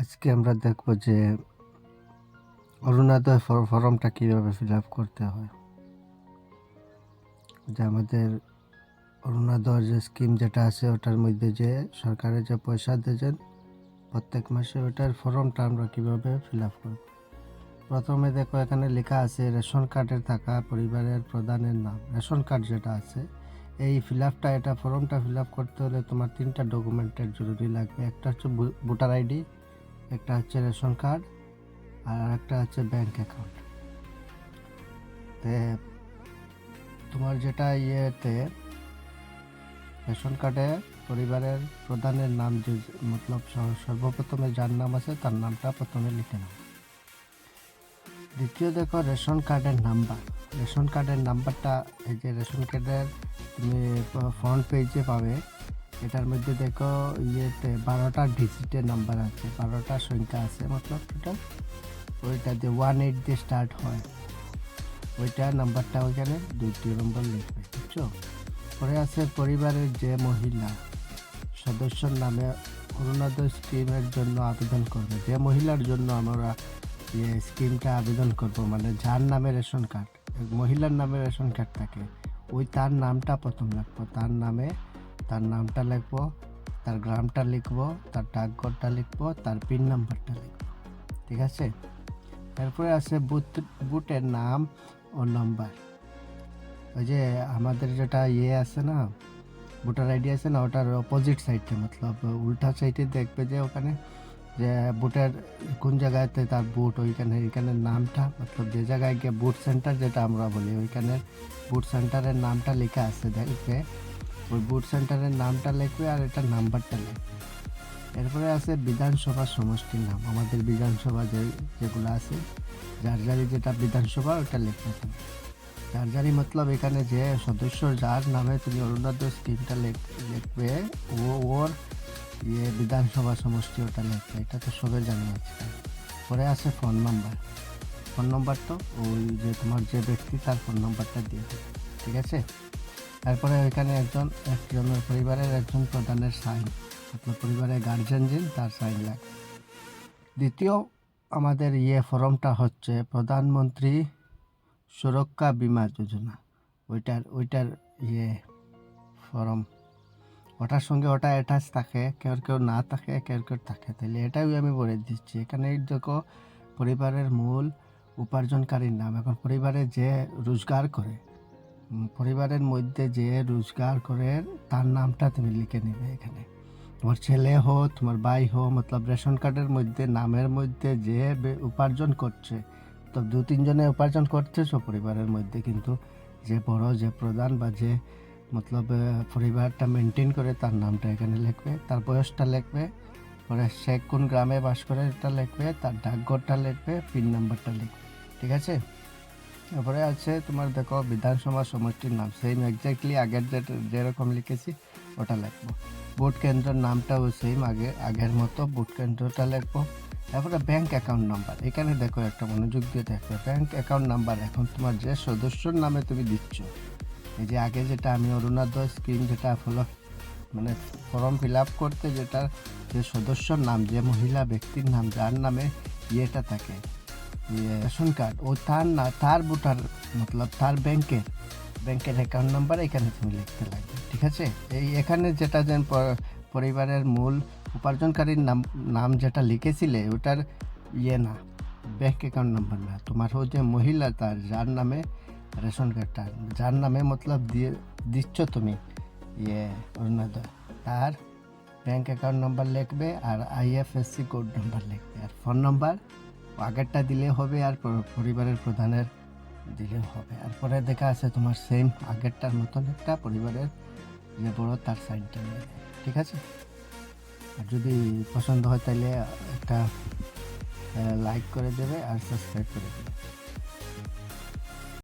আজকে আমরা দেখব যে অরুণোদয় ফর্মটা কীভাবে ফিল আপ করতে হয়। যে আমাদের অরুণোদয় যে স্কিম যেটা আছে, ওটার মধ্যে যে সরকারের যে পয়সা দিয়েছেন প্রত্যেক মাসে ওটার ফর্মটা আমরা কীভাবে ফিল আপ করব। প্রথমে দেখো, এখানে লেখা আছে, রেশন কার্ডের থাকা পরিবারের প্রধানের নাম। রেশন কার্ড যেটা আছে, এই ফিল আপটা এটা ফর্মটা ফিল আপ করতে হলে তোমার তিনটা ডকুমেন্টের জরুরি লাগবে। একটা হচ্ছে ভোটার আইডি একটা হচ্ছে রেশন কার্ড আর একটা হচ্ছে ব্যাংক অ্যাকাউন্ট। তে তোমার যেটা ইয়েতে রেশন কার্ডে পরিবারের প্রধানের নাম যে মতলব সর্বপ্রথমে যার নাম আছে তার নামটা প্রথমে লিখে নাও। দ্বিতীয় দেখো রেশন কার্ডের নাম্বার। রেশন কার্ডের নাম্বারটা এই যে রেশন কার্ডের তুমি ফ্রন্ট পেজে পাবে। এটার মধ্যে দেখো ইয়েতে বারোটা ডিজিটের নাম্বার আছে, বারোটা সংখ্যা আছে, মতলব টোটাল ওইটা দিয়ে ওয়ান এইট দিয়ে স্টার্ট হয়, ওইটা নাম্বারটা ওইখানে দুইটি নম্বর লিখবে, বুঝছ? পরে আছে পরিবারের যে মহিলা, সদস্যর নামে অরুণোদয় স্কিমের জন্য আবেদন করবে। যে মহিলার জন্য আমরা ইয়ে স্কিমটা আবেদন করব মানে যার নামে রেশন কার্ড, মহিলার নামে রেশন কার্ড থাকে, ওই তার নামটা প্রথম লিখব তার নামে তার নামটা লিখব, তার গ্রামটা লিখব, তার ডাকঘরটা লিখব, তার পিন নাম্বারটা লিখব। ঠিক আছে? এরপরে আছে বুথ, বুথের নাম ও নাম্বার। ওই যে আমাদের যেটা ইয়ে আছে না, ভোটার আইডি আছে না, ওটার অপোজিট সাইডে মতলব উল্টা সাইডে দেখবে যে ওখানে যে বুটের কোন জায়গাতে তার বুট ওইখানে ওইখানে নামটা, মতলব যে জায়গায় গিয়ে বুট সেন্টার যেটা আমরা বলি, ওইখানে বুট সেন্টারের নামটা লেখা আছে দেখবে। ওই বুট সেন্টারের নামটা লিখবে আর এটার নাম্বারটা লিখবে। এরপরে আছে বিধানসভা সমষ্টির নাম। আমাদের বিধানসভা যে, যেগুলো আছে, যার যারি যেটা বিধানসভা, ওটা লিখতে হবে যার যারি মতলব এখানে যে সদস্য, যার নামে তুমি অরুণোদয় স্কিমটা লিখ- লিখবে, ও, ওর ইয়ে বিধানসভা সমষ্টি ওটা লিখবে। এটা তো সবাই জানে আছে পরে আছে ফোন নাম্বার ফোন নাম্বার তো ওই যে তোমার যে ব্যক্তি, তার ফোন নাম্বারটা দিয়ে ঠিক আছে? তারপরে ওইখানে একজন, একজনের পরিবারের একজন প্রধানের সাইন। আপনার পরিবারের গার্জেন যিনি, তার সাইন লাগবে দ্বিতীয় আমাদের ইয়ে ফর্মটা হচ্ছে প্রধানমন্ত্রী সুরক্ষা বিমা যোজনা। ওইটার ওইটার ইয়ে ফর্ম। ওটার সঙ্গে ওটা অ্যাটাচ থাকে, কেউ কেউ না থাকে, কেউ কেউ থাকে। তাহলে এটাই আমি বলে দিচ্ছি। এখানে দেখো, পরিবারের মূল উপার্জনকারীর নাম। এখন পরিবারে যে রোজগার করে পরিবারের মধ্যে যে রোজগার করে, তার নামটা তুমি লিখে নেবে এখানে। তোমার ছেলে হো তোমার ভাই হো মতলব রেশন কার্ডের মধ্যে, নামের মধ্যে যে উপার্জন করছে তো দু তিনজনে উপার্জন করতেছ পরিবারের মধ্যে। কিন্তু যে বড়, যে প্রধান বা যে, মতলব পরিবারটা মেনটেন করে, তার নামটা এখানে লিখবে, তার বয়সটা লিখবে, পরে সে কোন গ্রামে বাস করে, এটা লিখবে, তার ডাকঘরটা লিখবে, পিন নাম্বারটা লিখবে। ঠিক আছে? তারপরে আছে তোমার দেখো বিধানসভা সমষ্টির নাম। সেম এক্স্যাক্টলি আগের যে যেরকম লিখেছি, ওটা লিখব। ভোট কেন্দ্রের নামটাও সেম আগে, আগের মতো ভোট কেন্দ্রটা লিখব। তারপরে ব্যাংক অ্যাকাউন্ট নাম্বার এখানে দেখো একটা মনোযোগ দিয়ে দেখবে। ব্যাংক অ্যাকাউন্ট নাম্বার এখন তোমার যে সদস্যর নামে তুমি দিচ্ছ। এই যে আগে যেটা আমি অরুণোদয় স্কিম যেটা ফলো মানে ফর্ম ফিল আপ করতে যেটা যে সদস্যর নাম, যে মহিলা ব্যক্তির নাম, যার নামে ইয়েটা থাকে। Ration card. ও তার না, তার ভোটার মতলব তার ব্যাংকের ব্যাংকের অ্যাকাউন্ট নাম্বার এখানে তুমি লিখতে লাগবে, ঠিক আছে? এই এখানে যেটা যেন পরিবারের মূল উপার্জনকারীর নাম নাম যেটা লিখেছিলে, ওটার ইয়ে না, ব্যাংক অ্যাকাউন্ট নাম্বার না। তোমার ও যে মহিলা, তার যার নামে রেশন কার্ডটা, যার নামে মতলব দিয়ে, দিচ্ছ তুমি ইয়ে অরুণোদয় তার ব্যাংক অ্যাকাউন্ট নাম্বার লিখবে আর আইএফএসসি কোড নাম্বার লিখবে। আর ফোন নাম্বার আগেরটা দিলে হবে আর পরিবারের প্রধানের দিলে হবে। আর পরে দেখা আছে তোমার সেম আগেরটার মতন একটা পরিবারের যে বড় তার সাইডটা নিয়ে। ঠিক আছে? আর যদি পছন্দ হয় তাহলে একটা লাইক করে দেবে আর সাবস্ক্রাইব করে দেবে।